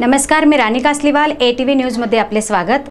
नमस्कार मी Rani Kasliwal A T V न्यूजमध्ये आपले स्वागत.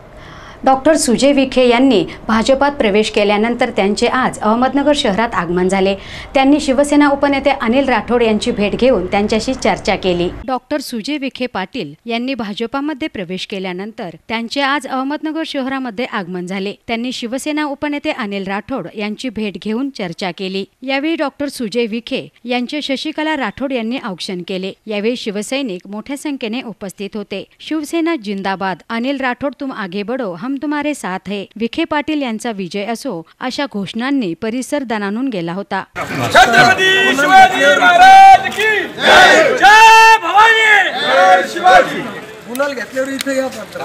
डॉक्टर सुजय विखे यांनी भाजपात प्रवेश केल्यानंतर त्यांचे आज अहमदनगर शहरात आगमन झाले. त्यांनी शिवसेना उपनेते अनिल राठोड यांची भेट घेऊन त्यांच्याशी चर्चा केली. डॉक्टर सुजय विखे पाटील यांनी भाजपामध्ये प्रवेश केल्यानंतर त्यांचे आज अहमदनगर शहरामध्ये आगमन झाले. त्यांनी शिवसेना उपनेते अनिल राठोड यांची भेट घेऊन चर्चा केली. यावेळी डॉक्टर सुजय विखे यांचे शशिकला राठोड यांनी औक्षण केले. यावेळी शिवसैनिक मोठ्या संख्येने उपस्थित होते. शिवसेना जिंदाबाद. अनिल राठोड तुम आगे बढो. हम तुम्हारे साथ है. विखे पाटील यांचा विजय असो अशा घोषणांनी परिसर दणानून गेला होता. छत्रपती शिवाजी महाराज की जय. जय भवानी. जय शिवाजी गुलाल घेतल्यावर इथे या पात्र.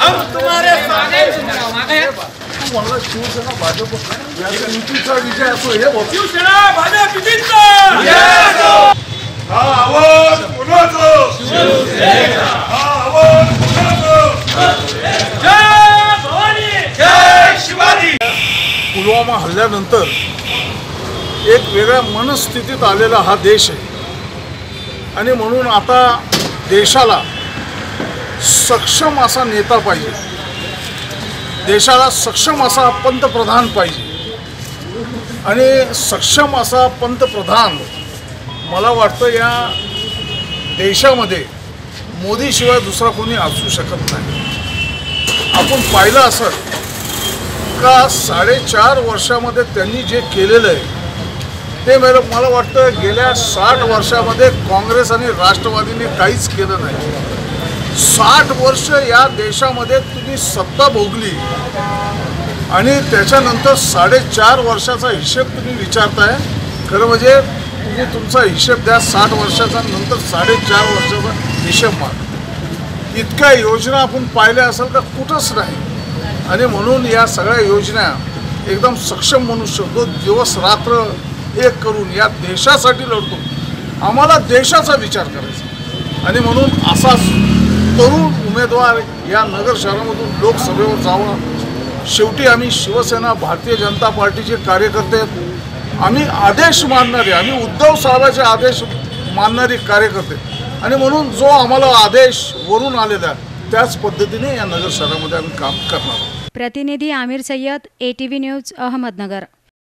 हम तुम्हारे मला शिवसेना भाजप. या युतीचा विजय असो हे बोल शिवसेना भाजप हा आवाज कुणाचा पुलवामा एक वेगळ्या मनस्थितीत आलेला हा देश आहे. आणि म्हणून आता देशाला सक्षम असा नेता पाहिजे. देशाला सक्षम असा पंतप्रधान पाहिजे. आणि सक्षम असा पंतप्रधान मला वाटतं या देशामध्ये मोदीशिवाय दुसरा कोणी असू शकत नाही. आपण पाहिलं असं का साडेचार वर्षामध्ये त्यांनी जे केलेलं आहे ते मला मला वाटतं गेल्या साठ वर्षामध्ये काँग्रेस आणि राष्ट्रवादीने काहीच केलं नाही. साठ वर्ष या देशामध्ये तुम्ही सत्ता भोगली आणि त्याच्यानंतर साडेचार वर्षाचा हिशेब तुम्ही विचारताय. खरं म्हणजे तुम्ही तुमचा हिशेब द्या साठ वर्षाचा नंतर साडेचार वर्षाचा हिशेब मार. इतक्या योजना आपण पाहिल्या असेल तर कुठंच नाही. आणि म्हणून या सगळ्या योजना एकदम सक्षम मनुष्य जो दिवस रात्र एक करून या देशासाठी लढतो. आम्हाला देशाचा विचार करायचा आणि म्हणून असाच तरुण उमेदवार या नगर शहरामधून लोकसभेवर जावा. शेवटी आम्ही शिवसेना भारतीय जनता पार्टीचे कार्यकर्ते आहेत. आम्ही आदेश मानणारे आम्ही उद्धव साहेबाचे आदेश मानणारे कार्यकर्ते. आणि म्हणून जो आम्हाला आदेश वरून आलेला त्याच पद्धतीने या नगर शहरामध्ये आम्ही काम करणार आहोत. प्रतिनिधी Amir Sayyad A T V news Ahmednagar.